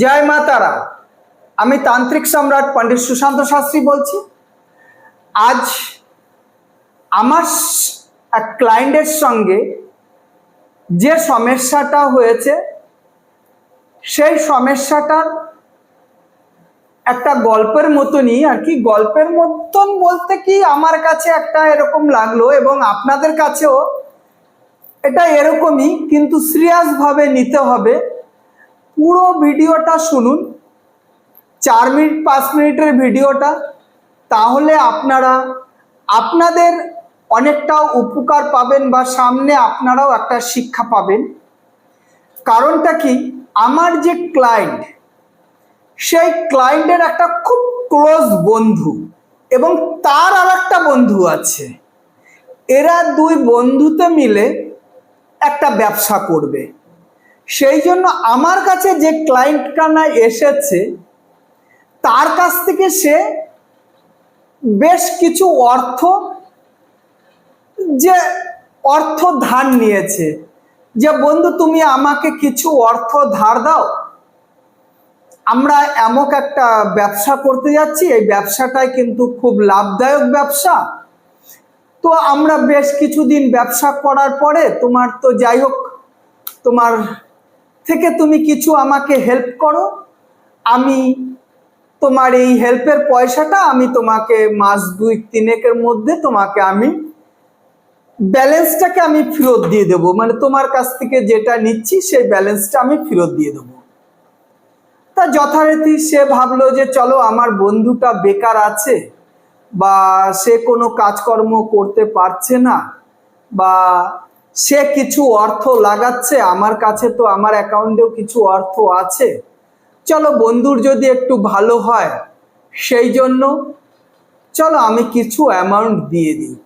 জয় মা তারা। আমি তান্ত্রিক সম্রাট পণ্ডিত সুশান্ত শাস্ত্রী বলছি। আজ আমার এক ক্লায়েন্টের সঙ্গে যে সমস্যাটা হয়েছে, সেই সমস্যাটার একটা গল্পের মতনই আর কি, গল্পের মতন বলতে কি আমার কাছে একটা এরকম লাগল এবং আপনাদের কাছেও এটা এরকমই, কিন্তু সিরিয়াসভাবে নিতে হবে। পুরো ভিডিওটা শুনুন, চার মিনিট, পাঁচ মিনিটের ভিডিওটা, তাহলে আপনারা, আপনাদের অনেকটা উপকার পাবেন বা সামনে আপনারাও একটা শিক্ষা পাবেন। কারণটা কি? আমার যে ক্লায়েন্ট সেই ক্লায়েন্টের একটা খুব ক্লোজ বন্ধু এবং তার আর একটা বন্ধু আছে। এরা দুই বন্ধুতে মিলে একটা ব্যবসা করবে। সেই জন্য আমার কাছে যে ক্লায়েন্টটা এসেছে, তার কাছ থেকে সে বেশ কিছু অর্থ, যে অর্থ ধার নিয়েছে। যে বন্ধু, তুমি আমাকে কিছু অর্থ ধার দাও। আমরা এমক একটা ব্যবসা করতে যাচ্ছি, এই ব্যবসাটাই কিন্তু খুব লাভদায়ক ব্যবসা। তো আমরা বেশ কিছুদিন ব্যবসা করার পরে তোমার তো যাই হোক, তোমার থেকে তুমি কিছু আমাকে হেল্প করো। আমি তোমার এই হেল্পের পয়সাটা আমি তোমাকে মাস দুই তিনেকের মধ্যে তোমাকে আমি ব্যালেন্সটাকে আমি ফেরত দিয়ে দেবো। মানে তোমার কাছ থেকে যেটা নিচ্ছি সেই ব্যালেন্সটা আমি ফেরত দিয়ে দেবো। তা যথারীতি সে ভাবলো যে চলো আমার বন্ধুটা বেকার আছে বা সে কোনো কাজকর্ম করতে পারছে না বা সে কিছু অর্থ লাগাচ্ছে, আমার কাছে তো আমার অ্যাকাউন্টেও কিছু অর্থ আছে। চলো বন্ধুর যদি একটু ভালো হয়, সেই জন্য চলো আমি কিছু অ্যামাউন্ট দিয়ে দিই।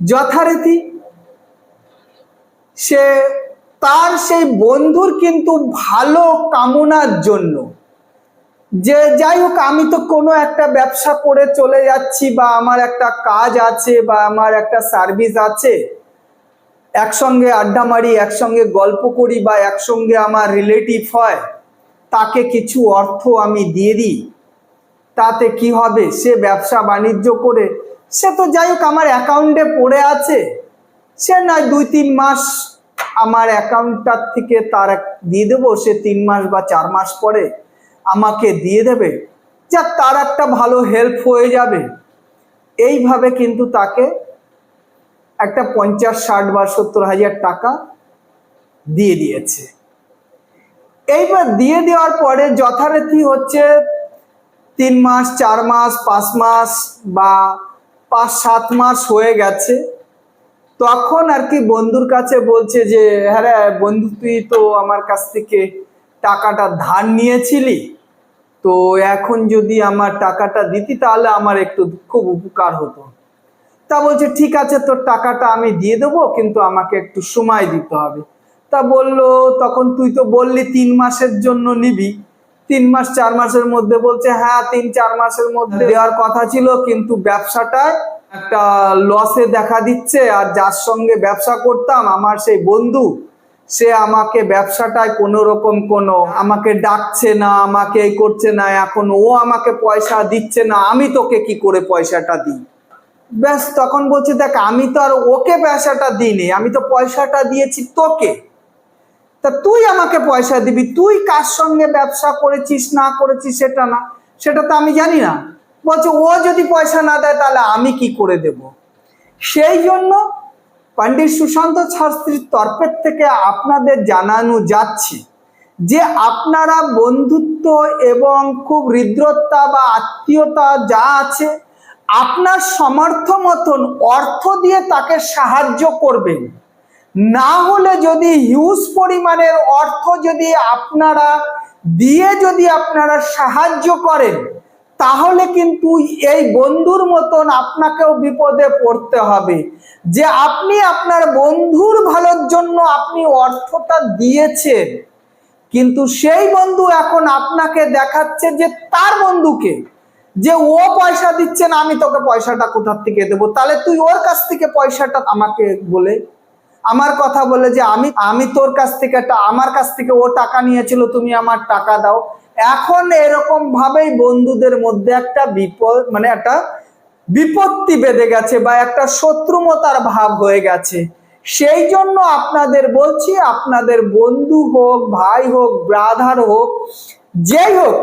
যথারীতি সে, তার সেই বন্ধুর কিন্তু ভালো কামনার জন্য। যে যাই হোক, আমি তো কোনো একটা ব্যবসা করে চলে যাচ্ছি বা আমার একটা কাজ আছে বা আমার একটা সার্ভিস আছে একসঙ্গে আড্ডা মারি, একসঙ্গে গল্প করি বা একসঙ্গে আমার রিলেটিভ হয়, তাকে কিছু অর্থ আমি দিয়ে দিই। তাতে কি হবে? সে ব্যবসা বাণিজ্য করে, সে তো যাই হোক আমার অ্যাকাউন্টে পড়ে আছে। সে নয়, দুই, তিন মাস আমার অ্যাকাউন্টটার থেকে তার দিয়ে দেবো, সে তিন মাস বা চার মাস পরে আমাকে দিয়ে দেবে। যা তার একটা ভালো হেল্প হয়ে যাবে। এইভাবে কিন্তু তাকে একটা পঞ্চাশ, ষাট বা সত্তর হাজার টাকা দিয়ে দিয়েছে। এইবার দিয়ে দেওয়ার পরে যথারীতি হচ্ছে তিন মাস, চার মাস, পাঁচ মাস বা পাঁচ, সাত মাস হয়ে গেছে। তখন আর কি বন্ধুর কাছে বলছে যে হ্যাঁ বন্ধু, তুই তো আমার কাছ থেকে টাকাটা ধার নিয়েছিলি। তো এখন যদি আমার টাকাটা দিতি তাহলে আমার একটু খুব উপকার হতো। তা বলছে, ঠিক আছে, তোর টাকাটা আমি দিয়ে দেবো, কিন্তু আমাকে একটু সময় দিতে হবে। তা বলল, তখন তুই তো বললি তিন মাসের জন্য নিবি। তিন মাস, চার মাসের মধ্যে বলছে হ্যাঁ তিন, চার মাসের মধ্যে দেওয়ার কথা ছিল, কিন্তু ব্যবসাটায় একটা লসে দেখা দিচ্ছে, আর যার সঙ্গে ব্যবসা করতাম, আমার সেই বন্ধু, সে আমাকে ব্যবসাটায় কোনো রকম কোনো আমাকে ডাকছে না, আমাকে এই করছে না, এখন ও আমাকে পয়সা দিচ্ছে না, আমি তোকে কি করে পয়সাটা দিই? ব্যাস, তখন বলছে, দেখ, আমি তো আর ওকে পয়সাটা দিইনি, আমি তো পয়সাটা দিয়েছি তোকে। তা তুই আমাকে পয়সা দিবি, তুই কার সঙ্গে ব্যবসা করেছিস, না করেছিস, সেটা না। সেটা তো আমি জানি না। বলছে, ও যদি পয়সা না দেয়, তাহলে আমি কি করে দেব? সেই জন্য পণ্ডিত সুশান্ত শাস্ত্রীর তরফের থেকে আপনাদের জানানো যাচ্ছে যে, আপনারা বন্ধুত্ব এবং খুব হৃদ্রতা বা আত্মীয়তা যা আছে আপনার সমর্থ মতন অর্থ দিয়ে তাকে সাহায্য করবেন। না হলে যদি হিউজ পরিমাণের অর্থ যদি আপনারা দিয়ে যদি আপনারা সাহায্য করেন, তাহলে কিন্তু এই বন্ধুর মতন আপনাকেও বিপদে পড়তে হবে। যে আপনি আপনার বন্ধুর ভালোর জন্য আপনি অর্থটা দিয়েছেন, কিন্তু সেই বন্ধু এখন আপনাকে দেখাচ্ছে যে তার বন্ধুকে যে ও পয়সা দিচ্ছে না, আমি তোকে পয়সাটা কোথার থেকে দেবো? তাহলে তুই ওর কাছ থেকে পয়সাটা আমাকে বলে, আমার কথা বলে যে আমি আমি তোর কাছ থেকে আমার কাছ থেকে ও টাকা নিয়েছিল, তুমি আমার টাকা দাও। এখন এরকম ভাবেই বন্ধুদের মধ্যে একটা বিপদ মানে একটা বিপত্তি বেঁধে গেছে বা একটা শত্রুমতার ভাব হয়ে গেছে। সেই জন্য আপনাদের বলছি, আপনাদের বন্ধু হোক, ভাই হোক ব্রাদার হোক, যেই হোক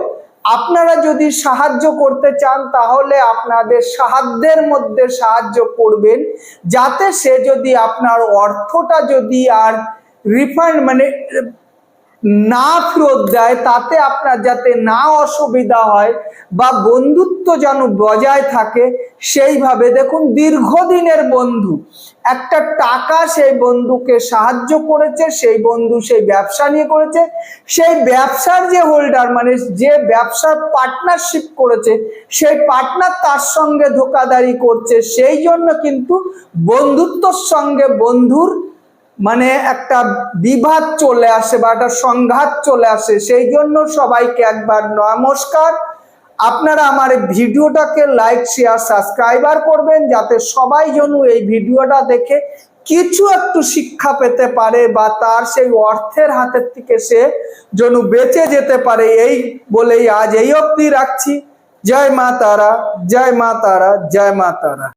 আপনারা যদি সাহায্য করতে চান, তাহলে আপনাদের সাহায্যের মধ্যে সাহায্য করবেন, যাতে সে যদি আপনার অর্থটা যদি আর রিফান্ড মানে না ফেরত দেয়, তাতে আপনার যাতে না অসুবিধা হয় বা বন্ধুত্ব যেন বজায় থাকে, সেইভাবে দেখুন দীর্ঘদিনের বন্ধু। একটা টাকা সেই বন্ধুকে সাহায্য করেছে, সেই বন্ধু সেই ব্যবসা নিয়ে করেছে, সেই ব্যবসার যে হোল্ডার মানে যে ব্যবসার পার্টনারশিপ করেছে, সেই পার্টনার তার সঙ্গে ধোকাদারি করছে, সেই জন্য কিন্তু বন্ধুত্বর সঙ্গে বন্ধুর মানে একটা বিবাদ চলে আসে বা একটা সংঘাত চলে আসে, সেই জন্য সবাইকে একবার নমস্কার। আপনারা আমার এই ভিডিওটাকে লাইক শেয়ার সাবস্ক্রাইবার করবেন যাতে সবাই যেন এই ভিডিওটা দেখে কিছু একটু শিক্ষা পেতে পারে বা তার সেই অর্থের হাতের থেকে সে যেন বেঁচে যেতে পারে। এই বলেই আজ এই অবধি রাখছি। জয় মা তারা, জয় মা তারা, জয় মা তারা।